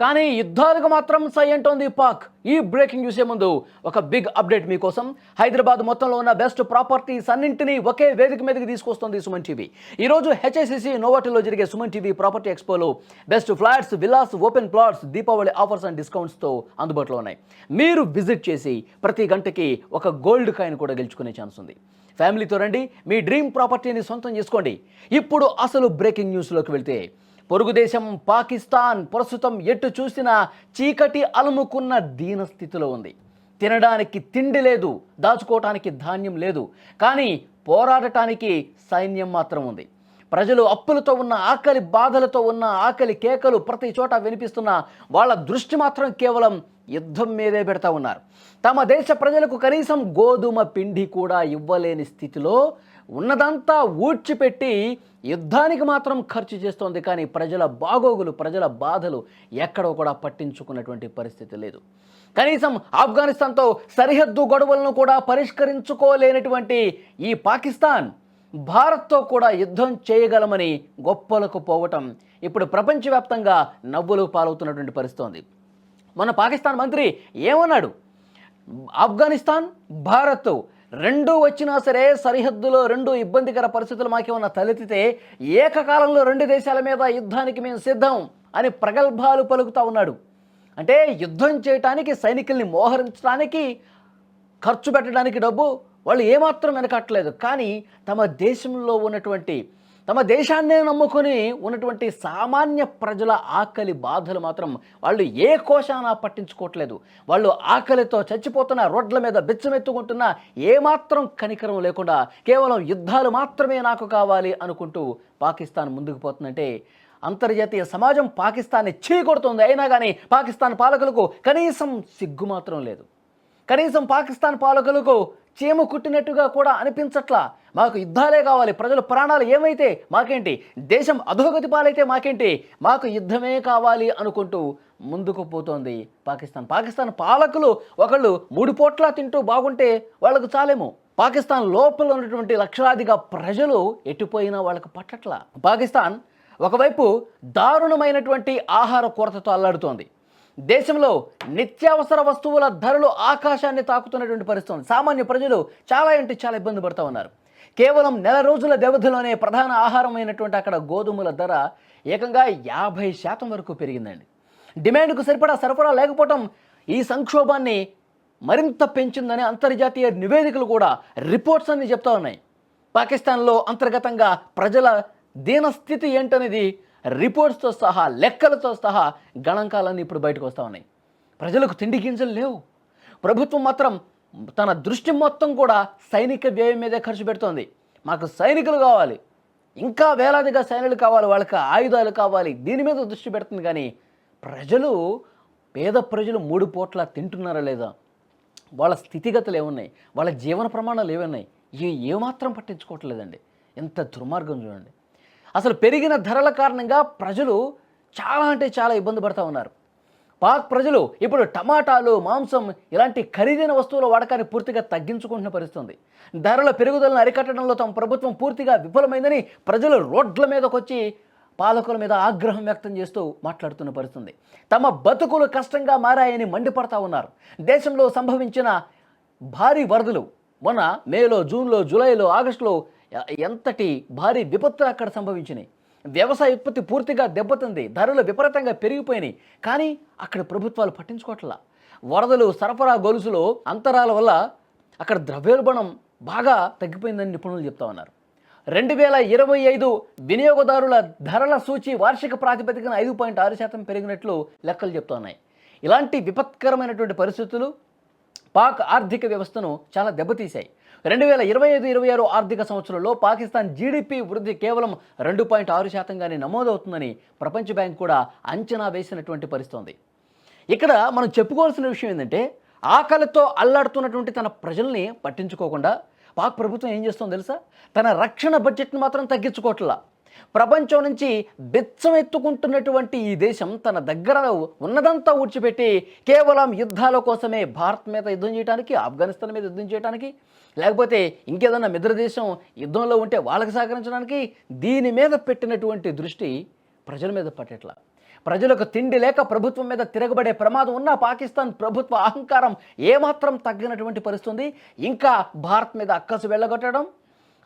కానీ యుద్ధాలకు మాత్రం సై అంటోంది పాక్. ఈ బ్రేకింగ్ చూసే ముందు ఒక బిగ్ అప్డేట్ మీకోసం హైదరాబాద్ మొత్తంలో ఉన్న బెస్ట్ ప్రాపర్టీస్ అన్నింటినీ ఒకే వేదిక మీదకి తీసుకొస్తుంది సుమన్ టీవీ. ఈ రోజు హెచ్ఐసిసి నోవాటిలో జరిగే Suman TV property ఎక్స్పోలో best flats villas open plots Deepavali offers and డిస్కౌంట్స్తో అందుబాటులో ఉన్నాయి. మీరు విజిట్ చేసి ప్రతి గంటకి ఒక గోల్డ్ కాయిన్ కూడా గెలుచుకునే ఛాన్స్ ఉంది. ఫ్యామిలీతో రండి మీ డ్రీమ్ ప్రాపర్టీని సొంతం చేసుకోండి. ఇప్పుడు అసలు బ్రేకింగ్ న్యూస్లోకి వెళ్తే పొరుగు దేశం పాకిస్తాన్ ప్రస్తుతం ఎటు చూసినా చీకటి అలుముకున్న దీనస్థితిలో ఉంది. తినడానికి తిండి లేదు దాచుకోవటానికి ధాన్యం లేదు కానీ పోరాడటానికి సైన్యం మాత్రం ఉంది. ప్రజలు అప్పులతో ఉన్న ఆకలి బాధలతో ఉన్న ఆకలి కేకలు ప్రతి చోట వినిపిస్తున్న వాళ్ళ దృష్టి మాత్రం కేవలం యుద్ధం మీదే పెడతా ఉన్నారు. తమ దేశ ప్రజలకు కనీసం గోధుమ పిండి కూడా ఇవ్వలేని స్థితిలో ఉన్నదంతా ఊడ్చిపెట్టి యుద్ధానికి మాత్రం ఖర్చు చేస్తోంది. కానీ ప్రజల బాగోగులు ప్రజల బాధలు ఎక్కడో కూడా పట్టించుకున్నటువంటి పరిస్థితి లేదు. కనీసం ఆఫ్ఘనిస్తాన్తో సరిహద్దు గొడవలను కూడా పరిష్కరించుకోలేనటువంటి ఈ పాకిస్తాన్ భారత్తో కూడా యుద్ధం చేయగలమని గొప్పలకు పోవటం ఇప్పుడు ప్రపంచవ్యాప్తంగా నవ్వులు పాలవుతున్నటువంటి పరిస్థితి ఉంది. మన పాకిస్తాన్ మంత్రి ఏమన్నాడు? ఆఫ్ఘనిస్తాన్ భారత్ రెండు వచ్చినా సరే సరిహద్దులో రెండు ఇబ్బందికర పరిస్థితులు మాకేమన్నా తలెత్తితే ఏకకాలంలో రెండు దేశాల మీద యుద్ధానికి మేము సిద్ధం అని ప్రగల్భాలు పలుకుతా ఉన్నాడు. అంటే యుద్ధం చేయటానికి సైనికుల్ని మోహరించడానికి ఖర్చు పెట్టడానికి డబ్బు వాళ్ళు ఏమాత్రం వెనకట్లేదు కానీ తమ దేశంలో ఉన్నటువంటి తమ దేశాన్నే నమ్ముకొని ఉన్నటువంటి సామాన్య ప్రజల ఆకలి బాధలు మాత్రం వాళ్ళు ఏ కోశాన పట్టించుకోవట్లేదు. వాళ్ళు ఆకలితో చచ్చిపోతున్న రోడ్ల మీద బిచ్చమెత్తుకుంటున్న ఏమాత్రం కనికరం లేకుండా కేవలం యుద్ధాలు మాత్రమే నాకు కావాలి అనుకుంటూ పాకిస్తాన్ ముందుకు పోతుందంటే అంతర్జాతీయ సమాజం పాకిస్తాన్ని చీకొడుతుంది. అయినా కానీ పాకిస్తాన్ పాలకులకు కనీసం సిగ్గు మాత్రం లేదు. కనీసం పాకిస్తాన్ పాలకులకు చీమ కుట్టినట్టుగా కూడా అనిపించట్లా. మాకు యుద్ధాలే కావాలి. ప్రజల ప్రాణాలు ఏమైతే మాకేంటి? దేశం అధోగతి పాలైతే మాకేంటి? మాకు యుద్ధమే కావాలి అనుకుంటూ ముందుకు పోతోంది పాకిస్తాన్. పాకిస్తాన్ పాలకులు ఒకళ్ళు మూడు పోట్ల తింటూ బాగుంటే వాళ్ళకు చాలేమో. పాకిస్తాన్ లోపల ఉన్నటువంటి లక్షలాదిగా ప్రజలు ఎటుపోయినా వాళ్ళకు పట్టట్లా. పాకిస్తాన్ ఒకవైపు దారుణమైనటువంటి ఆహార కొరతతో అల్లాడుతోంది. దేశంలో నిత్యావసర వస్తువుల ధరలు ఆకాశాన్ని తాకుతున్నటువంటి పరిస్థితి సామాన్య ప్రజలు చాలా అంటే చాలా ఇబ్బంది పడుతూ ఉన్నారు. కేవలం నెల రోజుల వ్యవధిలోనే ప్రధాన ఆహారమైనటువంటి అక్కడ గోధుమల ధర ఏకంగా యాభై శాతం వరకు పెరిగిందండి. డిమాండ్కు సరిపడా సరఫరా లేకపోవటం ఈ సంక్షోభాన్ని మరింత పెంచిందని అంతర్జాతీయ నివేదికలు కూడా రిపోర్ట్స్ అన్ని చెప్తా ఉన్నాయి. పాకిస్తాన్లో అంతర్గతంగా ప్రజల దీనస్థితి ఏంటనేది రిపోర్ట్స్తో సహా లెక్కలతో సహా గణాంకాలన్నీ ఇప్పుడు బయటకు వస్తూ ఉన్నాయి. ప్రజలకు తిండి గింజలు లేవు. ప్రభుత్వం మాత్రం తన దృష్టి మొత్తం కూడా సైనిక వ్యయం మీదే ఖర్చు పెడుతోంది. మాకు సైనికులు కావాలి. ఇంకా వేలాదిగా సైనికులు కావాలి వాళ్ళకి ఆయుధాలు కావాలి. దీని మీద దృష్టి పెడుతుంది కానీ ప్రజలు పేద ప్రజలు మూడు పూట్ల తింటున్నారా లేదా? వాళ్ళ స్థితిగతులు ఏమున్నాయి? వాళ్ళ జీవన ప్రమాణాలు ఏమున్నాయి ఇవి ఏమాత్రం పట్టించుకోవట్లేదండి. ఎంత దుర్మార్గం చూడండి. అసలు పెరిగిన ధరల కారణంగా ప్రజలు చాలా అంటే చాలా ఇబ్బంది పడుతూ ఉన్నారు. పాక్ ప్రజలు ఇప్పుడు టమాటాలు మాంసం ఇలాంటి ఖరీదైన వస్తువుల వాడకాన్ని పూర్తిగా తగ్గించుకుంటున్న పరిస్థితుంది. ధరల పెరుగుదలను అరికట్టడంలో తమ ప్రభుత్వం పూర్తిగా విఫలమైందని ప్రజలు రోడ్ల మీదకొచ్చి పాలకుల మీద ఆగ్రహం వ్యక్తం చేస్తూ మాట్లాడుతున్న పరిస్థితుంది. తమ బతుకులు కష్టంగా మారాయని మండిపడతా ఉన్నారు. దేశంలో సంభవించిన భారీ వరదలు మొన్న మేలో జూన్లో జూలైలో ఆగస్టులో ఎంతటి భారీ విపత్తులు అక్కడ సంభవించినాయి. వ్యవసాయ ఉత్పత్తి పూర్తిగా దెబ్బతింది ధరలు విపరీతంగా పెరిగిపోయినాయి. కానీ అక్కడ ప్రభుత్వాలు పట్టించుకోవట్లా. వరదలు సరఫరా గొలుసులో అంతరాల వల్ల అక్కడ ద్రవ్యోల్బణం బాగా తగ్గిపోయిందని నిపుణులు చెప్తా ఉన్నారు. రెండు వేల ఇరవై ఐదు వినియోగదారుల ధరల సూచి వార్షిక ప్రాతిపదికన ఐదు పాయింట్ ఆరు శాతం పెరిగినట్లు లెక్కలు చెప్తున్నాయి ఇలాంటి విపత్కరమైనటువంటి పరిస్థితులు పాక్ ఆర్థిక వ్యవస్థను చాలా దెబ్బతీశాయి. రెండు వేల ఇరవై ఐదు ఇరవై ఆరు ఆర్థిక సంవత్సరంలో పాకిస్తాన్ జీడిపి వృద్ధి కేవలం రెండు పాయింట్ ఆరు శాతంగానే నమోదవుతుందని ప్రపంచ బ్యాంక్ కూడా అంచనా వేసినటువంటి పరిస్థితుంది ఇక్కడ మనం చెప్పుకోవాల్సిన విషయం ఏంటంటే ఆకలితో అల్లాడుతున్నటువంటి తన ప్రజల్ని పట్టించుకోకుండా పాక్ ప్రభుత్వం ఏం చేస్తుందో తెలుసా? తన రక్షణ బడ్జెట్ని మాత్రం తగ్గించుకోవట్లా. ప్రపంచం నుంచి బెచ్చం ఎత్తుకుంటున్నటువంటి ఈ దేశం తన దగ్గర ఉన్నదంతా ఊడ్చిపెట్టి కేవలం యుద్ధాల కోసమే భారత్ మీద యుద్ధం చేయడానికి ఆఫ్ఘనిస్తాన్ మీద యుద్ధం చేయడానికి లేకపోతే ఇంకేదన్నా మిత్ర దేశం యుద్ధంలో ఉంటే వాళ్ళకి సహకరించడానికి దీని మీద పెట్టినటువంటి దృష్టి ప్రజల మీద పట్టేట్ల ప్రజలకు తిండి లేక ప్రభుత్వం మీద తిరగబడే ప్రమాదం ఉన్న పాకిస్తాన్ ప్రభుత్వ అహంకారం ఏమాత్రం తగ్గినటువంటి పరిస్థితుంది ఇంకా భారత్ మీద అక్కసు వెళ్ళగొట్టడం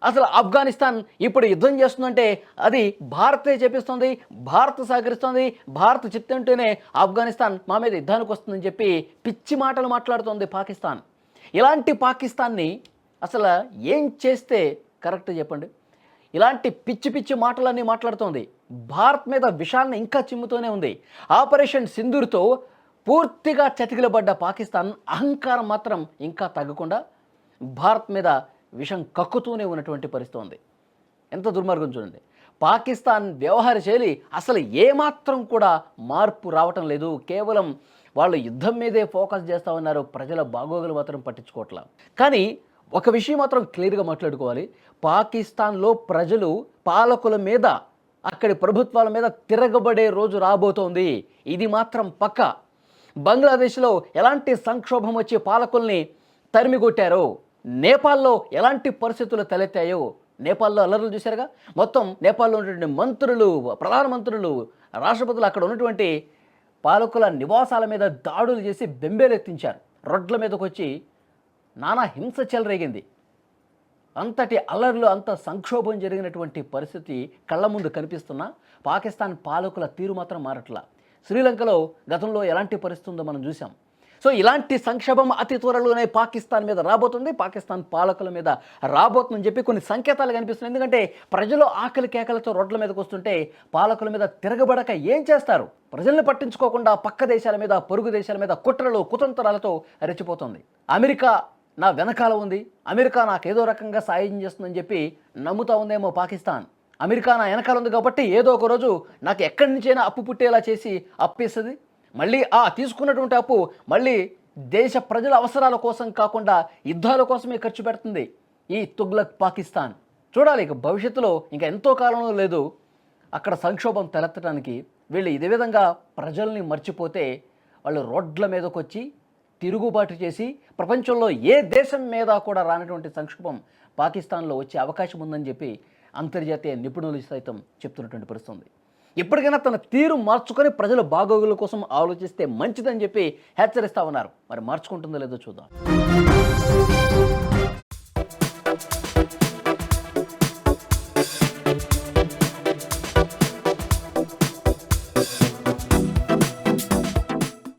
అసలు ఆఫ్ఘనిస్తాన్ ఇప్పుడు యుద్ధం చేస్తుందంటే అది భారతే చేపిస్తుంది భారత్ సహకరిస్తుంది భారత్ చిత్తంటేనే ఆఫ్ఘనిస్తాన్ మా మీద యుద్ధానికి వస్తుందని చెప్పి పిచ్చి మాటలు మాట్లాడుతోంది పాకిస్తాన్. ఇలాంటి పాకిస్తాన్ని అసలు ఏం చేస్తే కరెక్ట్ చెప్పండి? ఇలాంటి పిచ్చి పిచ్చి మాటలన్నీ మాట్లాడుతోంది. భారత్ మీద విషాన్ని ఇంకా చిమ్ముతూనే ఉంది. ఆపరేషన్ సింధూర్తో పూర్తిగా చతికిలబడ్డ పాకిస్తాన్ అహంకారం మాత్రం ఇంకా తగ్గకుండా భారత్ మీద విషం కక్కుతూనే ఉన్నటువంటి పరిస్థితి ఉంది ఎంత దుర్మార్గం చూడండి. పాకిస్తాన్ వ్యవహార శైలి అసలు ఏమాత్రం కూడా మార్పు రావటం లేదు. కేవలం వాళ్ళు యుద్ధం మీదే ఫోకస్ చేస్తూ ఉన్నారు. ప్రజల బాగోగులు మాత్రం పట్టించుకోవట్లా. కానీ ఒక విషయం మాత్రం క్లియర్గా మాట్లాడుకోవాలి. పాకిస్తాన్లో ప్రజలు పాలకుల మీద అక్కడి ప్రభుత్వాల మీద తిరగబడే రోజు రాబోతోంది. ఇది మాత్రం పక్క. బంగ్లాదేశ్లో ఎలాంటి సంక్షోభం వచ్చి పాలకుల్ని తరిమికొట్టారో? నేపాల్లో ఎలాంటి పరిస్థితులు తలెత్తాయో నేపాల్లో అల్లర్లు చూశారుగా. మొత్తం నేపాల్లో ఉన్నటువంటి మంత్రులు ప్రధానమంత్రులు రాష్ట్రపతులు అక్కడ ఉన్నటువంటి పాలకుల నివాసాల మీద దాడులు చేసి బెంబేలెత్తించారు. రోడ్ల మీదకు వచ్చి నానా హింస చెలరేగింది. అంతటి అల్లర్లు అంత సంక్షోభం జరిగినటువంటి పరిస్థితి కళ్ళ ముందు కనిపిస్తున్నా. పాకిస్తాన్ పాలకుల తీరు మాత్రం మారట్లా. శ్రీలంకలో గతంలో ఎలాంటి పరిస్థితి ఉందో మనం చూసాం సో ఇలాంటి సంక్షోభం అతి త్వరలోనే పాకిస్తాన్ మీద రాబోతుంది. పాకిస్తాన్ పాలకుల మీద రాబోతుందని చెప్పి కొన్ని సంకేతాలు కనిపిస్తున్నాయి. ఎందుకంటే ప్రజలు ఆకలి కేకలతో రోడ్ల మీదకి వస్తుంటే పాలకుల మీద తిరగబడక ఏం చేస్తారు? ప్రజల్ని పట్టించుకోకుండా పక్క దేశాల మీద పొరుగు దేశాల మీద కుట్రలు కుతంత్రాలతో రెచ్చిపోతుంది అమెరికా నా వెనకాల ఉంది. అమెరికా నాకు ఏదో రకంగా సాయం చేస్తుందని చెప్పి నమ్ముతా ఉందేమో పాకిస్తాన్. అమెరికా నా వెనకాల ఉంది కాబట్టి ఏదో ఒక రోజు నాకు ఎక్కడి నుంచైనా అప్పు పుట్టేలా చేసి అప్పిస్తుంది. మళ్ళీ ఆ తీసుకున్నటువంటి అప్పు మళ్ళీ దేశ ప్రజల అవసరాల కోసం కాకుండా యుద్ధాల కోసమే ఖర్చు పెడుతుంది. ఈ తుగ్లక్ పాకిస్తాన్. చూడాలి ఇక భవిష్యత్తులో ఇంకా ఎంతో కాలంలో లేదు. అక్కడ సంక్షోభం తలెత్తడానికి వీళ్ళు ఇదే విధంగా ప్రజల్ని మర్చిపోతే వాళ్ళు రోడ్ల మీదకి వచ్చి తిరుగుబాటు చేసి ప్రపంచంలో ఏ దేశం మీద కూడా రానటువంటి సంక్షోభం పాకిస్తాన్లో వచ్చే అవకాశం ఉందని చెప్పి అంతర్జాతీయ నిపుణులు సైతం చెప్తున్నటువంటి పరిస్థితుంది. ఇప్పటికైనా తన తీరు మార్చుకొని ప్రజల బాగోగుల కోసం ఆలోచిస్తే మంచిదని చెప్పి హెచ్చరిస్తా ఉన్నారు. మరి మార్చుకుంటుందో లేదో చూద్దాం.